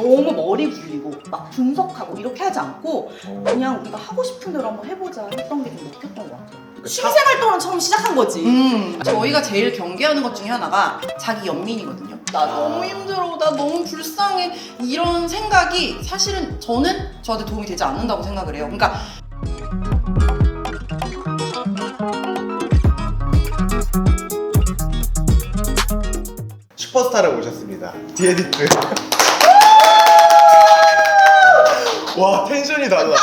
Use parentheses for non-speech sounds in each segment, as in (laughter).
너무 머리 굴리고 막 분석하고 이렇게 하지 않고 그냥 우리가 하고 싶은 대로 한번 해보자 했던 게 좀 먹혔던 것 같아요. 취미생 활동은 처음 시작한 거지. 음, 저희가 제일 경계하는 것 중에 하나가 자기 연민이거든요. 나 너무 힘들어, 나 너무 불쌍해. 이런 생각이 사실은 저는 저한테 도움이 되지 않는다고 생각을 해요. 그러니까 슈퍼스타를 모셨습니다. 디에디트. 와 텐션이 달라.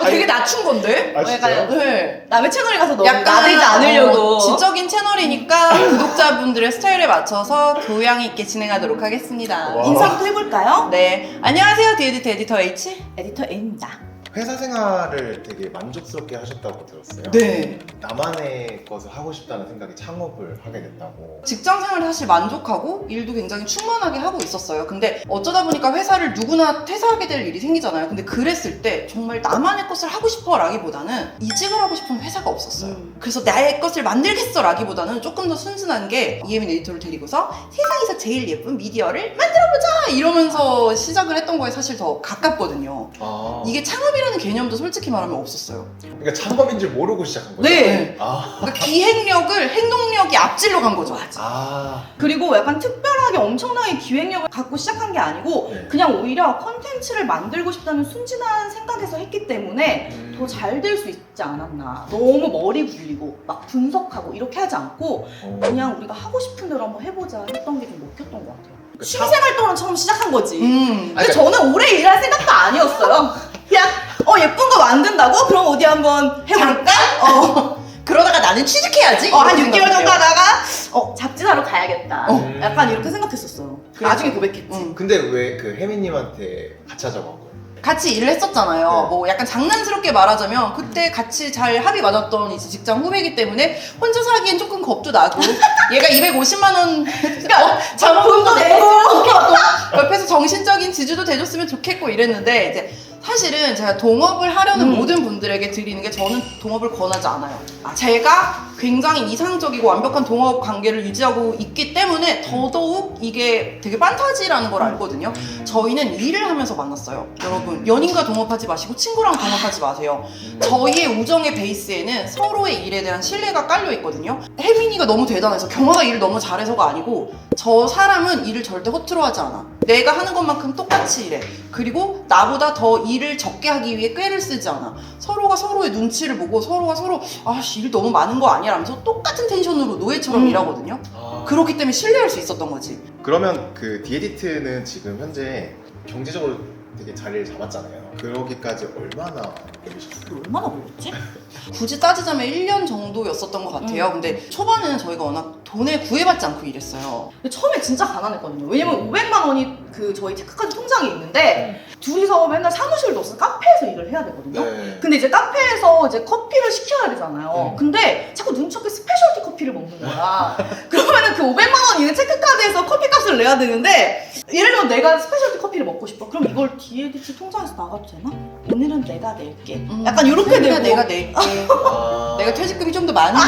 어, 되게 낮춘 건데? 아 진짜요? 네. 남의 채널에 가서 너무 약간 나대지 않으려고. 어, 지적인 채널이니까 (laughs) 구독자분들의 스타일에 맞춰서 교양 있게 진행하도록 하겠습니다. 와. 인사부터 해볼까요? 네, 안녕하세요, 디에디트 에디터 H. 에디터 A입니다. 회사 생활을 되게 만족스럽게 하셨다고 들었어요. 네. 나만의 것을 하고 싶다는 생각에 창업을 하게 됐다고. 직장 생활을 사실 만족하고 일도 굉장히 충만하게 하고 있었어요. 근데 어쩌다 보니까 회사를 누구나 퇴사하게 될 일이 생기잖아요. 근데 그랬을 때 정말 나만의 것을 하고 싶어 라기보다는 이직을 하고 싶은 회사가 없었어요. 음. 그래서 나의 것을 만들겠어 라기보다는 조금 더 순수한 게 이혜민 에디터를 데리고서 세상에서 제일 예쁜 미디어를 만들어보자! 이러면서 시작을 했던 거에 사실 더 가깝거든요. 아. 이게 창업이 라는 개념도 솔직히 말하면 없었어요. 그러니까 창업인 줄 모르고 시작한 거죠? 네. 아. 그러니까 기획력을 행동력이 앞질러 간 거죠. 아. 그리고 약간 특별하게 엄청나게 기획력을 갖고 시작한 게 아니고 네. 그냥 오히려 컨텐츠를 만들고 싶다는 순진한 생각에서 했기 때문에 음. 더 잘 될 수 있지 않았나. 너무 머리 굴리고 막 분석하고 이렇게 하지 않고 어. 그냥 우리가 하고 싶은 대로 한번 해보자 했던 게 좀 먹혔던 것 같아요. 그러니까 취미생 활동은 처음 시작한 거지. 음. 근데 저는 오래 일할 생각도 아니었어요. (laughs) 그냥 어 예쁜 거 만든다고? 그럼 어디 한번 해볼까? 어, (laughs) 그러다가 나는 취직해야지. 어, 한 이렇게 6개월 정도. 하다가 어 잡지사로 가야겠다. 어. 약간 이렇게 생각했었어요. 그래서. 나중에 고백했지. 음. 근데 왜 그 혜민님한테 같이 하자고 한 거예요? 같이 일을 했었잖아요. 네. 뭐 약간 장난스럽게 말하자면 그때 같이 잘 합의 맞았던 이제 직장 후배이기 때문에 혼자서 하기엔 조금 겁도 나고 (laughs) 얘가 250만 원 그러니까 자본금도 돈도 내고 내고. 좋겠고 옆에서 정신적인 지주도 돼줬으면 좋겠고 이랬는데 이제 사실은 제가 동업을 하려는 음. 모든 분들에게 드리는 게 저는 동업을 권하지 않아요. 제가 굉장히 이상적이고 완벽한 동업 관계를 유지하고 있기 때문에 더더욱 이게 되게 판타지라는 걸 알거든요. 저희는 일을 하면서 만났어요. 여러분, 연인과 동업하지 마시고 친구랑 동업하지 마세요. 저희의 우정의 베이스에는 서로의 일에 대한 신뢰가 깔려 있거든요. 혜민이가 너무 대단해서 경화가 일을 너무 잘해서가 아니고 저 사람은 일을 절대 허투루 하지 않아. 내가 하는 것만큼 똑같이 일해. 그리고 나보다 더 일을 적게 하기 위해 꾀를 쓰지 않아. 서로가 서로의 눈치를 보고 서로가 서로 아씨 일 너무 많은 거 아니야 라면서 똑같은 텐션으로 노예처럼 음. 일하거든요. 아. 그렇기 때문에 신뢰할 수 있었던 거지. 그러면 그 디에디트는 지금 현재 경제적으로 되게 자리를 잡았잖아요. 그러기까지 얼마나 걸리셨어요? 얼마나 걸렸지? 굳이 따지자면 1년 정도였었던 것 같아요. 음. 근데 초반에는 저희가 워낙 돈에 구애받지 않고 일했어요. 처음에 진짜 가난했거든요. 왜냐면 500만 원이 그 저희 체크카드 통장에 있는데 둘이서 맨날 사무실도 없어서 카페에서 일을 해야 되거든요. 네. 근데 이제 카페에서 이제 커피를 시켜야 되잖아요. 음. 근데 자꾸 눈치 없게 스페셜티 커피를 먹는 거야. 그러면은 그 500만 원 있는 체크카드에서 커피 값을 내야 되는데 예를 들면 내가 스페셜티 커피를 먹고 싶어. 그럼 이걸 DLDT 통장에서 나가도 되나? 오늘은 내가 낼게. 음. 약간 이렇게 되고 내가 낼게. 아. 내가 퇴직금이 좀 더 많으니까.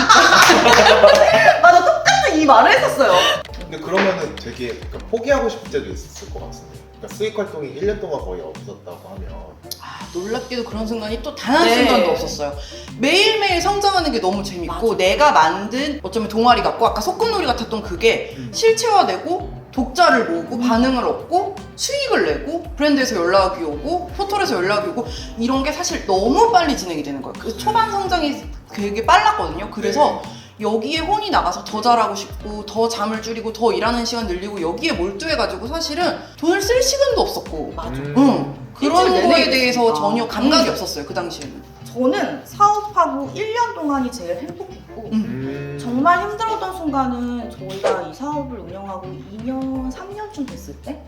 맞아 똑같은 이 말을 했었어요. 근데 그러면은 되게 그러니까 포기하고 싶을 때도 있었을 것 같은데. 그러니까 수익 활동이 1년 동안 거의 없었다고 하면. 아, 놀랍게도 그런 순간이 또 단 한 네. 순간도 없었어요. 매일매일 성장하는 게 너무 재밌고 맞아. 내가 만든 어쩌면 동아리 같고 아까 소꿉놀이 같았던 그게 음. 실체화되고 독자를 모으고 음. 반응을 얻고 수익을 내고 브랜드에서 연락이 오고 포털에서 연락이 오고 이런 게 사실 너무 빨리 진행이 되는 거예요. 그 초반 성장이 되게 빨랐거든요. 그래서 네. 여기에 혼이 나가서 더 잘하고 싶고 더 잠을 줄이고 더 일하는 시간 늘리고 여기에 몰두해가지고 사실은 돈을 쓸 시간도 없었고 맞아. 음. 응. 그런 일주일 내내 거에 대해서. 전혀 감각이 음. 없었어요 그 당시에는. 저는 사업하고 1년 동안이 제일 행복했고 음. 음. 정말 힘들었던 순간은 저희가 이 사업을 운영하고 2년, 3년쯤 됐을 때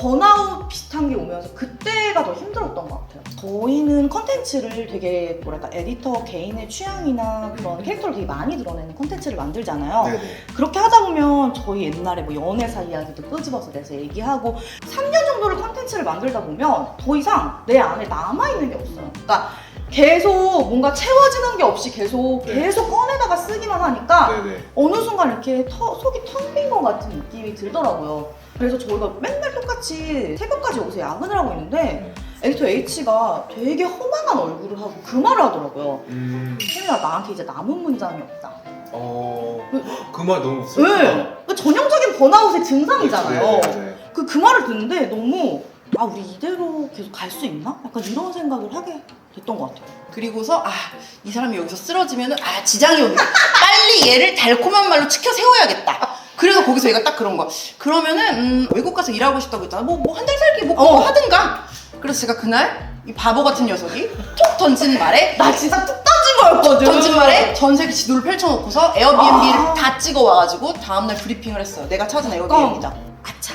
번아웃 비슷한 게 오면서 그때가 더 힘들었던 것 같아요. 저희는 컨텐츠를 되게 뭐랄까 에디터 개인의 취향이나 그런 캐릭터를 되게 많이 드러내는 컨텐츠를 만들잖아요. 네네. 그렇게 하다 보면 저희 옛날에 뭐 연애사 이야기도 끄집어서 내서 얘기하고 3년 정도를 컨텐츠를 만들다 보면 더 이상 내 안에 남아있는 게 없어요. 그러니까 계속 뭔가 채워지는 게 없이 계속 네. 계속 꺼내다가 쓰기만 하니까 네네. 어느 순간 이렇게 터- 속이 텅 빈 것 같은 느낌이 들더라고요. 그래서 저희가 맨날 똑같이 새벽까지 여기서 야근을 하고 있는데 네. 에디터 H가 되게 허망한 얼굴을 하고 그 말을 하더라고요. 음, 혜민아 나한테 이제 남은 문장이 없다. 어, 그 말 너무 슬프다. 네. 그 전형적인 번아웃의 증상이잖아요. 네, 네, 네. 그, 그 말을 듣는데 너무 아 우리 이대로 계속 갈 수 있나? 약간 이런 생각을 하게 됐던 것 같아요. 그리고서 아 이 사람이 여기서 쓰러지면은 아 지장이 온다. 빨리 얘를 달콤한 말로 치켜 세워야겠다. 그래서 거기서 얘가 딱 그런 거야. 그러면은 음, 외국 가서 일하고 싶다고 했잖아. 뭐 뭐 한 달 살기 뭐 그거 어. 하든가. 그래서 제가 그날 이 바보 같은 녀석이 톡 던진 말에 나 진짜 뚝 던진 거였거든. 던진 말에 전 세계 지도를 펼쳐놓고서 에어비앤비를 아. 다 찍어 와가지고 다음날 브리핑을 했어요. 내가 찾은 에어비앤비다. 아차.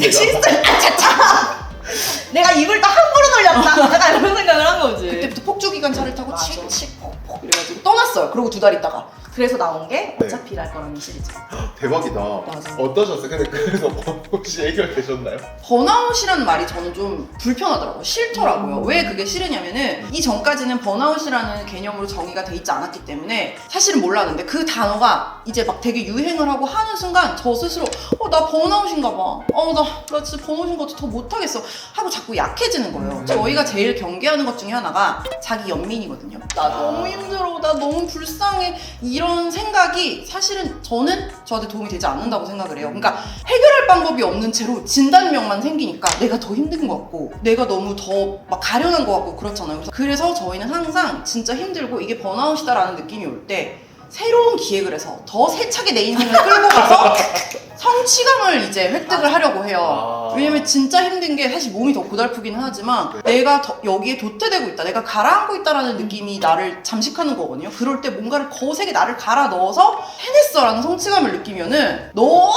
진짜 아차차. (laughs) 내가 입을 딱 함부로 돌렸다. 약간 이런 생각을 한 거지. 그때부터 폭주 기관차를 타고 맞아. 칙칙 퍽퍽 이래가지고 떠났어요. 그러고 두 달 있다가 그래서 나온 게 네. 어차피 일할 거라는 시리즈. 대박이다. 맞아. 어떠셨어요? 근데 그래서 (laughs) 혹시 해결되셨나요? 번아웃이라는 말이 저는 좀 불편하더라고요. 싫더라고요. 음. 왜 그게 싫으냐면은 이 전까지는 번아웃이라는 개념으로 정의가 돼 있지 않았기 때문에 사실은 몰랐는데 그 단어가 이제 막 되게 유행을 하고 하는 순간 저 스스로 어 나 번아웃인가 봐. 어 나 나 진짜 번아웃인 것 같아 더 못하겠어 하고 자꾸 약해지는 거예요. 음. 저희가 제일 경계하는 것 중에 하나가 자기 연민이거든요. 나 아. 너무 힘들어. 나 너무 불쌍해. 이런 생각이 사실은 저는 저한테 도움이 되지 않는다고 생각을 해요. 그러니까 해결할 방법이 없는 채로 진단명만 생기니까 내가 더 힘든 것 같고 내가 너무 더 막 가련한 것 같고 그렇잖아요. 그래서, 그래서 저희는 항상 진짜 힘들고 이게 번아웃이다라는 느낌이 올때 새로운 기획을 해서 더 세차게 내 인생을 끌고 가서 (laughs) 성취감을 이제 획득을 하려고 해요. 아. 왜냐면 진짜 힘든 게 사실 몸이 더 고달프기는 하지만 내가 더 여기에 도태되고 있다, 내가 가라앉고 있다라는 느낌이 나를 잠식하는 거거든요. 그럴 때 뭔가를 거세게 나를 갈아 넣어서 해냈어라는 성취감을 느끼면은 너무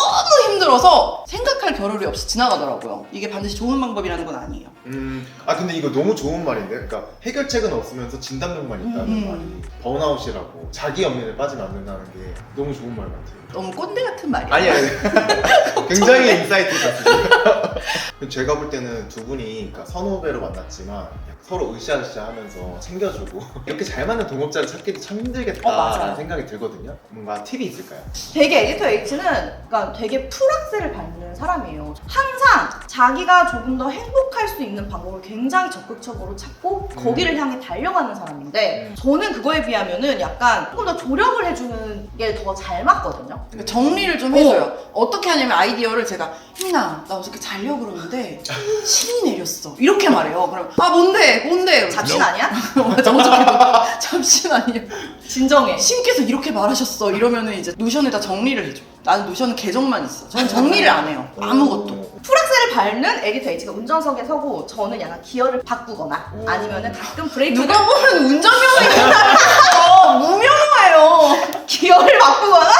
힘들어서 생각할 겨를이 없이 지나가더라고요. 이게 반드시 좋은 방법이라는 건 아니에요. 음, 아 근데 이거 너무 좋은 말인데, 그러니까 해결책은 없으면서 진단명만 있다는 음. 말이 번아웃이라고 자기 연민에 빠지면 안 된다는 게 너무 좋은 말 같아요. 너무 꼰대 같은 말이에요. 아니 아니 (laughs) 굉장히 인사이트 있었습니다. (laughs) 제가 볼 때는 두 분이 그러니까 선후배로 만났지만 서로 으쌰으쌰하면서 챙겨주고 (laughs) 이렇게 잘 맞는 동업자를 찾기도 참 어, 힘들겠다라는 맞아요. 생각이 들거든요. 뭔가 팁이 있을까요? 되게 에디터 H는 그러니까 되게 풀악셀을 밟는 사람이에요. 항상 자기가 조금 더 행복할 수 있는 방법을 굉장히 적극적으로 찾고 음. 거기를 향해 달려가는 사람인데 음. 저는 그거에 비하면은 약간 조금 더 조력을 해주는 게 더 잘 맞거든요. 그러니까 정리를 좀 해줘요. 어. 떻게 하냐면 아이디어를 제가 혜민아 나 어저께 자려고 그러는데 신이 내렸어 이렇게 말해요. 그럼 아 뭔데 뭔데 잡신 아니야? (laughs) 맞아 어저께도 (laughs) 잡신 아니에요. 진정해. 신께서 이렇게 말하셨어 이러면은 이제 노션에다 정리를 해줘. 나는 노션은 계정만 있어. 저는 정리를 안 해요. 아무것도. 오. 풀악셀을 밟는 에디터 H가 운전석에 서고 저는 약간 기어를 바꾸거나 오. 아니면은 가끔 브레이크를 누가 보면 운전면허 (laughs) 무면허예요. (laughs) 기어를 바꾸거나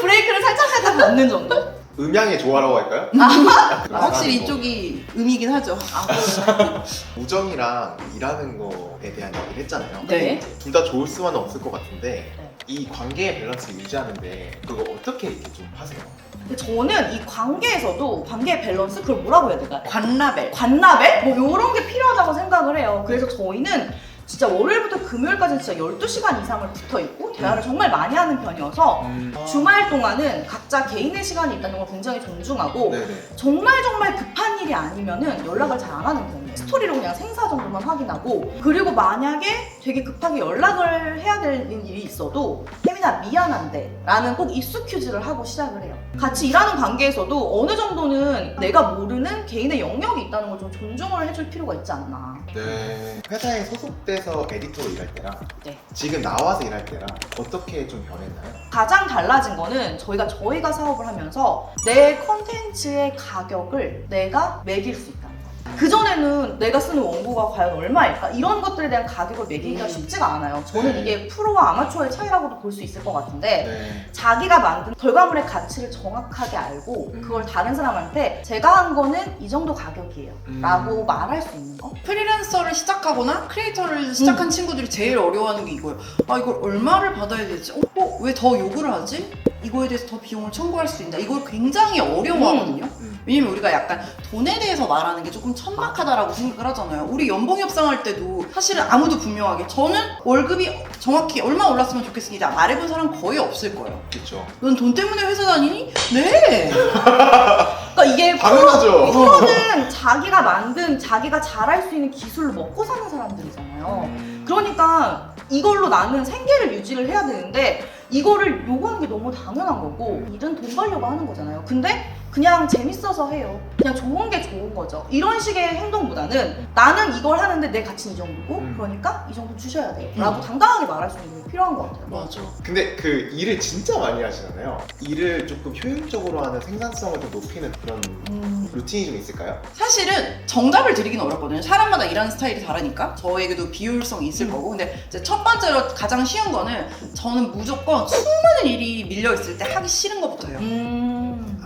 브레이크를 살짝 살짝 밟는 정도. 음양의 조화라고 할까요? (laughs) 확실히 이쪽이 음이긴 하죠. 아, (laughs) 우정이랑 일하는 거에 대한 얘기를 했잖아요. 네. 둘 다 좋을 수만은 없을 것 같은데 네. 이 관계의 밸런스 유지하는데 그거 어떻게 이렇게 좀 하세요? 근데 저는 이 관계에서도 관계의 밸런스 그걸 뭐라고 해야 될까요? 관라벨. 관나벨? 뭐 이런 게 필요하다고 생각을 해요. 그래서 저희는 진짜 월요일부터 금요일까지 진짜 12시간 이상을 붙어 있고 대화를 정말 많이 하는 편이어서 음. 주말 동안은 각자 개인의 시간이 있다는 걸 굉장히 존중하고 네네. 정말 정말 급한 일이 아니면은 연락을 잘 안 하는 편이에요. 스토리로 그냥 생사 정도만 확인하고 그리고 만약에 되게 급하게 연락을 해야 되는 일이 있어도 혜민아 미안한데 라는 꼭 입수 퀴즈를 하고 시작을 해요. 같이 일하는 관계에서도 어느 정도는 내가 모르는 개인의 영역이 있다는 걸 좀 존중을 해줄 필요가 있지 않나. 네. 회사에 소속돼서 에디터로 일할 때랑 네. 지금 나와서 일할 때랑 어떻게 좀 변했나요? 가장 달라진 거는 저희가 저희가 사업을 하면서 내 컨텐츠의 가격을 내가 매길 수 있다. 그전에는 내가 쓰는 원고가 과연 얼마일까? 이런 것들에 대한 가격을 매기기가 음. 쉽지가 않아요. 저는 네. 이게 프로와 아마추어의 차이라고도 볼 수 있을 것 같은데 네. 자기가 만든 결과물의 가치를 정확하게 알고 음. 그걸 다른 사람한테 제가 한 거는 이 정도 가격이에요. 음. 라고 말할 수 있는 거? 프리랜서를 시작하거나 크리에이터를 시작한 친구들이 제일 어려워하는 게 이거예요. 아 이걸 얼마를 받아야 되지? 어, 어? 왜 더 요구를 하지? 이거에 대해서 더 비용을 청구할 수 있나? 이걸 굉장히 어려워하거든요. 음. 왜냐면 우리가 약간 돈에 대해서 말하는 게 조금 천박하다라고 생각을 하잖아요. 우리 연봉 협상할 때도 사실은 아무도 분명하게 저는 월급이 정확히 얼마 올랐으면 좋겠습니다. 말해본 사람 거의 없을 거예요. 그렇죠. 넌 돈 때문에 회사 다니니? 네. (laughs) 그러니까 이게 당연하죠. 프로는 자기가 만든 자기가 잘할 수 있는 기술을 먹고 사는 사람들이잖아요. 음. 그러니까 이걸로 나는 생계를 유지를 해야 되는데 이거를 요구하는 게 너무 당연한 거고 일은 돈 벌려고 하는 거잖아요. 근데 그냥 재밌어서 해요. 그냥 좋은 게 좋은 거죠. 이런 식의 행동보다는 나는 이걸 하는데 내 가치는 이 정도고 음. 그러니까 이 정도 주셔야 돼요. 음. 라고 당당하게 말할 수 있는 게 필요한 것 같아요. 맞아. 근데 그 일을 진짜 많이 하시잖아요. 일을 조금 효율적으로 하는 생산성을 좀 높이는 그런 음. 루틴이 좀 있을까요? 사실은 정답을 드리긴 어렵거든요. 사람마다 일하는 스타일이 다르니까 저에게도 비효율성이 있을 음. 거고 근데 이제 첫 번째로 가장 쉬운 거는 저는 무조건 수많은 일이 밀려 있을 때 하기 싫은 것부터 해요. 음.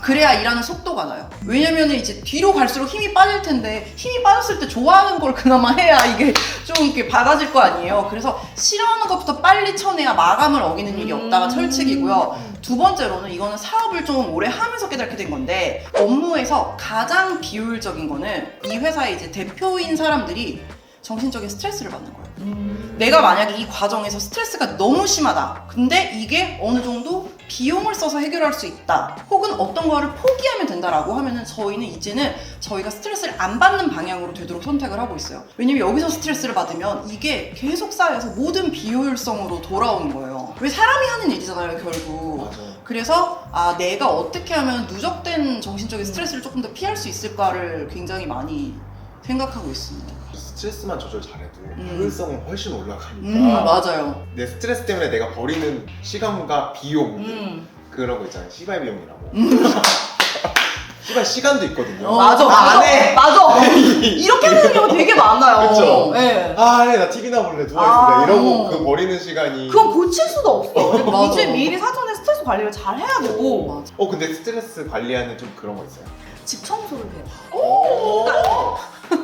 그래야 일하는 속도가 나요. 왜냐면은 이제 뒤로 갈수록 힘이 빠질 텐데 힘이 빠졌을 때 좋아하는 걸 그나마 해야 이게 좀 이렇게 받아질 거 아니에요. 그래서 싫어하는 것부터 빨리 쳐내야 마감을 어기는 일이 없다가 음. 철칙이고요. 두 번째로는 이거는 사업을 좀 오래 하면서 깨닫게 된 건데 업무에서 가장 비효율적인 거는 이 회사의 이제 대표인 사람들이 정신적인 스트레스를 받는 거예요. 음. 내가 만약에 이 과정에서 스트레스가 너무 심하다. 근데 이게 어느 정도 비용을 써서 해결할 수 있다. 혹은 어떤 거를 포기하면 된다라고 하면은 저희는 이제는 저희가 스트레스를 안 받는 방향으로 되도록 선택을 하고 있어요. 왜냐면 여기서 스트레스를 받으면 이게 계속 쌓여서 모든 비효율성으로 돌아오는 거예요. 왜 사람이 하는 일이잖아요, 결국. 맞아. 그래서 아 내가 어떻게 하면 누적된 정신적인 스트레스를 조금 더 피할 수 있을까를 굉장히 많이 생각하고 있습니다. 스트레스만 조절 잘해도 음. 효율성은 훨씬 올라가니까 음 맞아요. 내 스트레스 때문에 내가 버리는 시간과 비용 음. 그런 거 있잖아요 시발 비용이라고 (laughs) 시발 시간도 있거든요 어, 맞아, 아, 맞아. 안 해. 맞아. (laughs) 이렇게 하는 경우 되게 많아요. 그쵸? 네. 아, 네, 나 TV나 볼래, 누워있을래. 아, 이러고 어. 그 버리는 시간이. 그건 고칠 수도 없어. (laughs) 맞아. 이제 미리 사전에 스트레스 관리를 잘 해야 되고 맞아. 어, 근데 스트레스 관리하는 좀 그런 거 있어요. 집 청소를 해요. 오!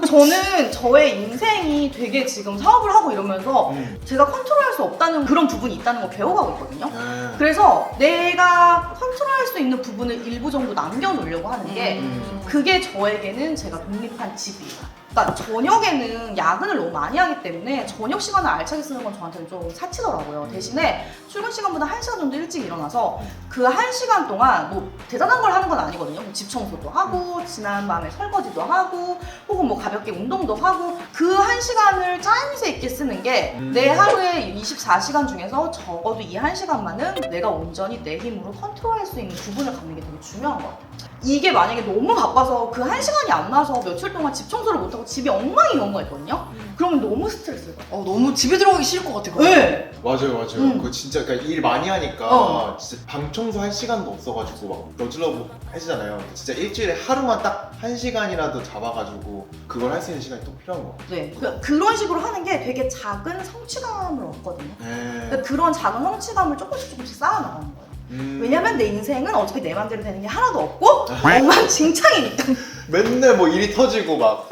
저는 저의 인생이 되게 지금 사업을 하고 이러면서 음. 제가 컨트롤할 수 없다는 그런 부분이 있다는 걸 배워가고 있거든요. 아. 그래서 내가 컨트롤할 수 있는 부분을 일부 정도 남겨놓으려고 하는 게 음. 그게 저에게는 제가 독립한 집이에요. 그러니까 저녁에는 야근을 너무 많이 하기 때문에 저녁 시간을 알차게 쓰는 건 저한테는 좀 사치더라고요. 대신에 출근 시간보다 1시간 정도 일찍 일어나서 그 1시간 동안 뭐 대단한 걸 하는 건 아니거든요. 뭐집 청소도 하고 지난 밤에 설거지도 하고 혹은 뭐 가볍게 운동도 하고 그 1시간을 짜임새 있게 쓰는 게 음. 내 하루에 24시간 중에서 적어도 이 1시간만은 내가 온전히 내 힘으로 컨트롤할 수 있는 부분을 갖는 게 되게 중요한 것 같아요. 이게 만약에 너무 바빠서 그 1시간이 안 나서 며칠 동안 집 청소를 못하고 집이 엉망이 된 거가 있거든요. 그러면 너무 스트레스를 받아요. 어 너무 집에 들어가기 싫을 것 같아. 그거. 네. 맞아요, 맞아요. 음. 그거 진짜 그러니까 일 많이 하니까 어. 진짜 방 청소 할 시간도 없어가지고 막 러질러브 하시잖아요. 진짜 일주일에 하루만 딱 한 시간이라도 잡아가지고 그걸 할 수 있는 시간이 또 필요한 거 같아요. 네. 그, 그런 식으로 하는 게 되게 작은 성취감을 얻거든요. 그러니까 네. 그런 작은 성취감을 조금씩 조금씩 쌓아나가는 거예요. 음. 왜냐면 내 인생은 어차피 내 맘대로 되는 게 하나도 없고 엉망진창이니까 맨날 뭐 일이 터지고 막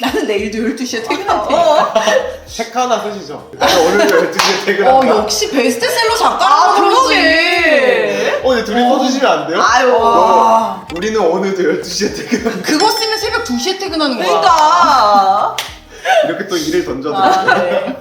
나는 내일도 12시에 퇴근할 테니까. 어, 책 하나 쓰시죠. 나는 오늘도 12시에 어 퇴근한다. 역시 베스트셀러 작가라고 아 그러지. 그러게 어, 근데 둘이 써주시면 안 돼요? 아유 와. 우리는 오늘도 12시에 퇴근한다. 그거 쓰면 새벽 2시에 퇴근하는 거야. 그러니까 이렇게 또 일을 던져도 아, 네.